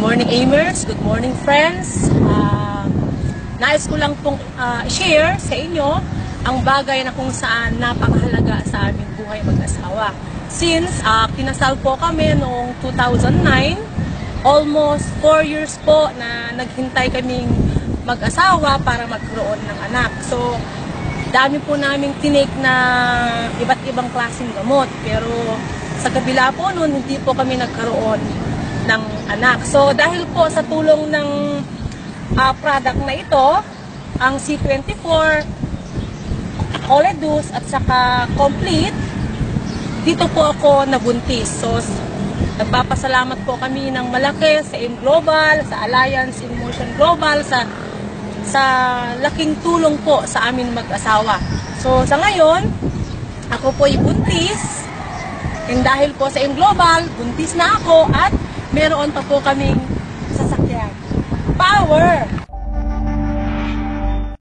morning, Amers. Good morning, friends. Ah, nais ko lang pong ah, i-share sa inyo ang bagay na kung saan napakahalaga sa aming buhay mag-asawa. Since ah, kinasal po kami noong 2009, almost 4 years po na naghintay kaming mag-asawa para magkaroon ng anak. So, dami po naming tinake na iba't ibang klaseng gamot. Pero sa kabila po noon, hindi po kami nagkaroon ng anak. So dahil po sa tulong ng ah, product na ito, ang C24, Oledus at saka Complete, dito po ako nabuntis. So nagpapasalamat po kami ng malaki sa In Global, sa Alliance in Motion Global, sa sa laking tulong po sa amin mag-asawa. So sa ngayon, ako po ay buntis. And dahil po sa In Global, buntis na ako at meron pa po kaming sasakyan. Power!